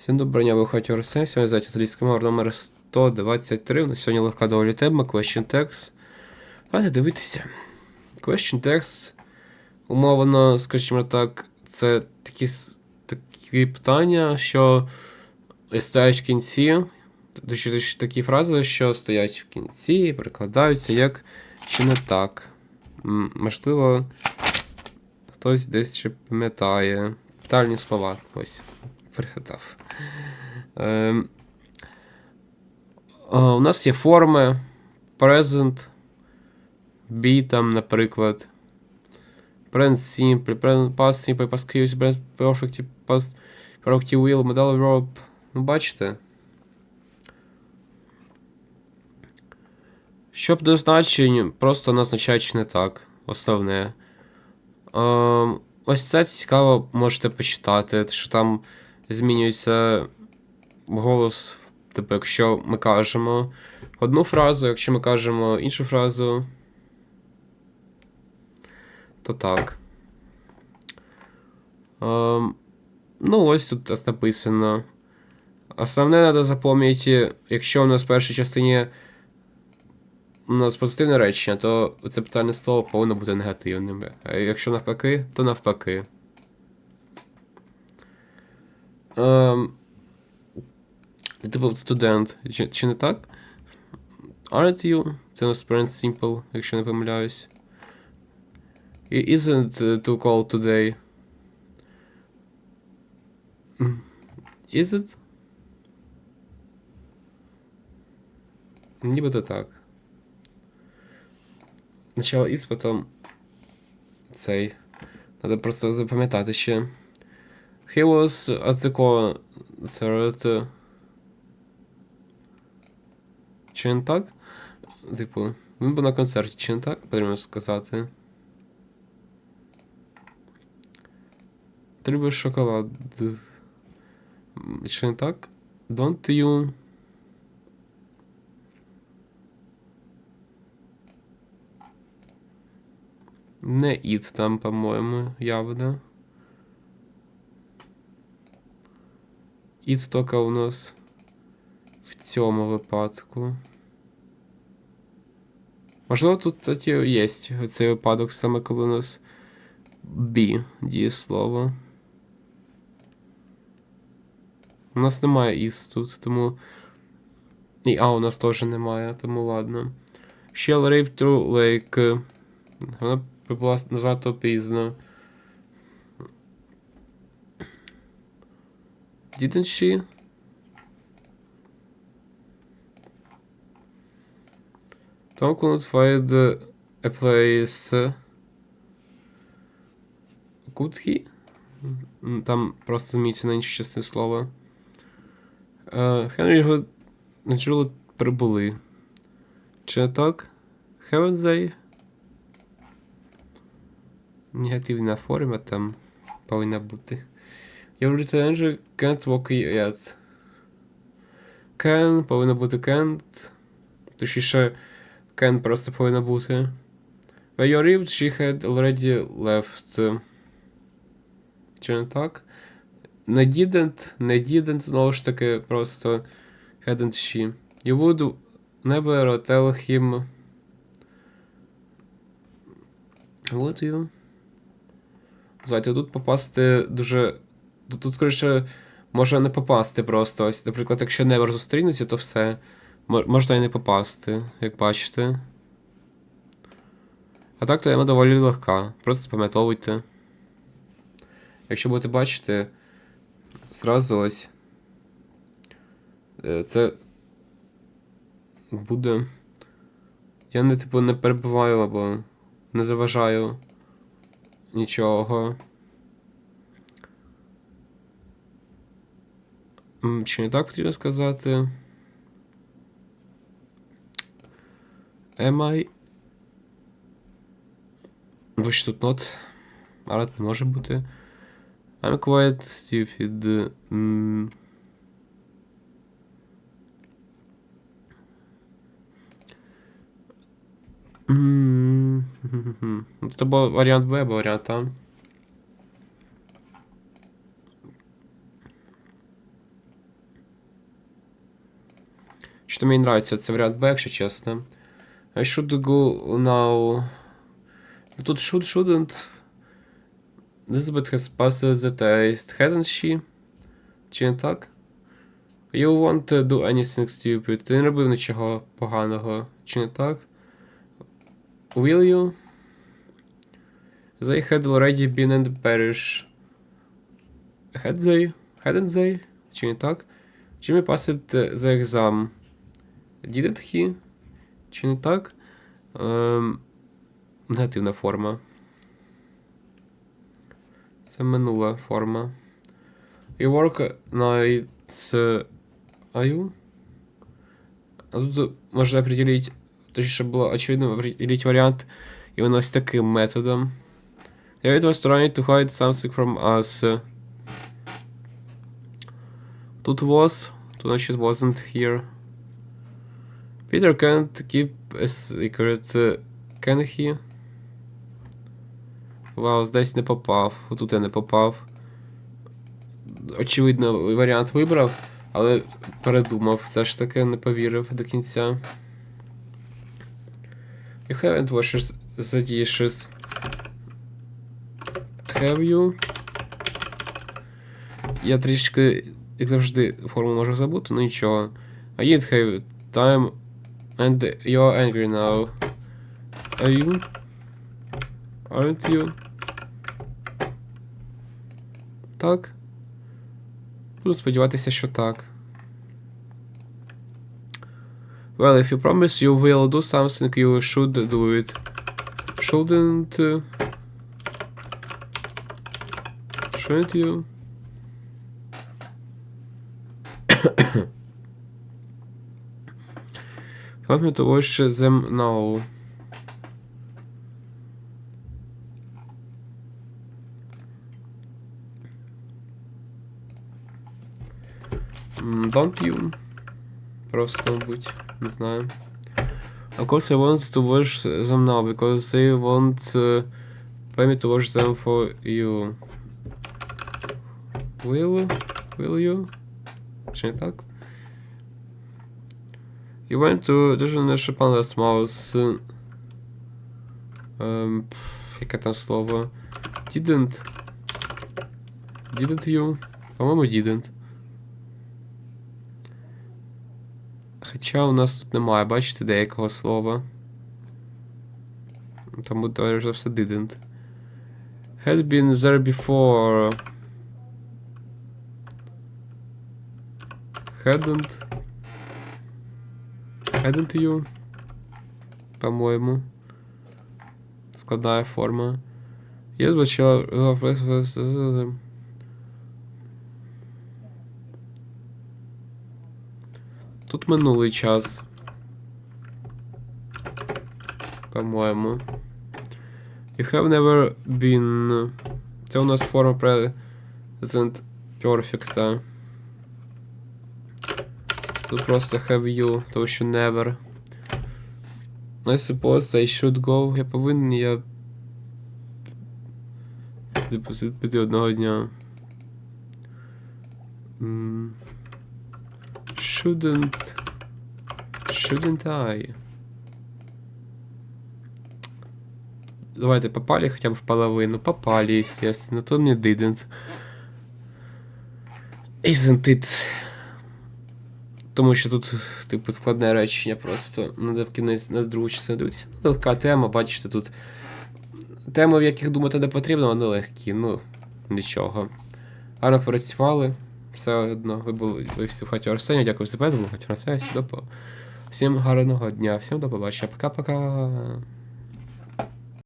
Всім доброго дня, ви хаті Арсен. Сьогодні зайти з англійської мови номер 123. У нас сьогодні легка доволі тема, question text. Давайте дивитися. Question text, умовно, скажімо так, це такі, такі питання, що стоять в кінці. Такі фрази, що стоять в кінці і перекладаються як чи не так. Можливо, хтось десь ще пам'ятає. Питальні слова. Ось, пригадав. Ем, а, у нас є форми. Present. Be там, наприклад. Present simple, present past simple, past continuous, present perfect, past perfect will, model verb. Ну, бачите? Щоб до значень, просто назначають не так. Основне. Ем, ось це цікаво, можете почитати, що там змінюється голос. Типу, якщо ми кажемо одну фразу, якщо ми кажемо іншу фразу, то так. Ем, ну, ось тут написано. Основне треба запам'ятати, якщо у нас в першій частині у нас позитивне речення, то це питальне слово повинно бути негативним. А якщо навпаки, то навпаки. Ем, ти типу студент, чи, чи не так? Aren't you? Це у нас present simple, якщо не помиляюсь. І Isn't uh, to call today. М, Is it? Нібито так. Спочатку is, потім цей. Треба просто запам'ятати ще. He was at the concert. Чи не так? Типу, він був на концерті, чи не так? Потрібно сказати. Ти любиш шоколад. Чи не так? Don't you? Не it там, по-моєму, явно. Тільки у нас в цьому випадку. Можливо, тут, кстати, є цей випадок, саме коли у нас be дієслово. У нас немає is тут, тому. І а, у нас теж немає, тому ладно. Shall arrive through lake. Вона прибула назад пізно. Didn't she? Tom couldn't find a place. Could he? Там просто зміниться на інше частини слова. Е, Хенрі його не чули прибули. Чи не так? Haven't they? Негативна форма там повинна бути. Я Angel can't walk yet. Can повинна бути can't. Точніше, can просто повинна бути. Where you arrived, she had already left. Чи не так? Не didn't, не didn't, знову ж таки, просто hadn't she. You would never tell him. Would you? Знаєте, тут попасти дуже. Тут, коротше, може не попасти просто. Ось, наприклад, якщо never зустрінуться, то все. Можна і не попасти, як бачите. А так то тема доволі легка. Просто запам'ятовуйте. Якщо будете бачити, зразу ось. е, Це буде. Я не типу не перебиваю або не заважаю нічого. Чи не так потрібно сказати? Am I? Бо ж тут not. Але не може бути. I'm quite stupid. М. М, Це був варіант Б або варіант А. Що мені нравиться, це варіант Б, якщо чесно. I should go now. Ну, Тут should, shouldn't. Elizabeth has passed the test, hasn't she? Чи не так? You won't uh, do anything stupid. Ти не робив нічого поганого. Чи не так? Will you? They had already been in the parish. Had they? Hadn't they? Чи не так? Jimmy passed the exam. He? Чи не так? Ем, негативна форма. Це минула форма. You work nights. you? А тут можна определить, точніше було очевидно определить варіант іменно ось таким методом. It was trying to hide something from us. Тут was, тут значить wasn't here. Peter can't keep a secret. uh, Can he? Вау, десь не попав. Отут я не попав. Очевидно, варіант вибрав, але передумав. Все ж таки не повірив до кінця. You haven't washed the dishes. Have you? Я трішки, як завжди, форму можу забути, ну нічого. I did have time and you're angry now. Are you? Aren't you? Так? Буду сподіватися, що так. Well, if you promise you will do something, you should do it. Shouldn't. uh, Shouldn't you? Want me watch them now? Don't you? Просто, мабуть, не знаю. Of course I want to watch them now, because they won't uh, pay me to watch them for you. Will? Will you? Чи не так? You went to дуже не Palace Mouse. Пф, яке там слово? Didn't. Didn't you? По-моєму, didn't. Хоча у нас тут немає, бачите, деякого слова. Тому теж за все didn't. Had been there before. Hadn't. Hadn't you? По-моєму. Складная форма. Yes, but shall... Тут минулий час. По-моєму. You have never been. Це у нас форма present perfect. Тут просто have you, тому що never. I suppose I should go. Я повинен, я. Типу, піти одного дня. Shouldn't. Shouldn't I? Давайте попали хотя бы в половину. Попали, естественно. То мне didn't. Isn't it? Тому що тут, типу, складне речення просто. Надо в кінець на другу частину дивитися. Ну, легка тема, бачите, тут. Теми, в яких думати не потрібно, вони легкі, ну, нічого. Гарно працювали. Все одно, ви були ви всі в хаті Арсені, дякую за перегляд, хаті Арсені, до Всім гарного дня, всім до побачення, пока-пока.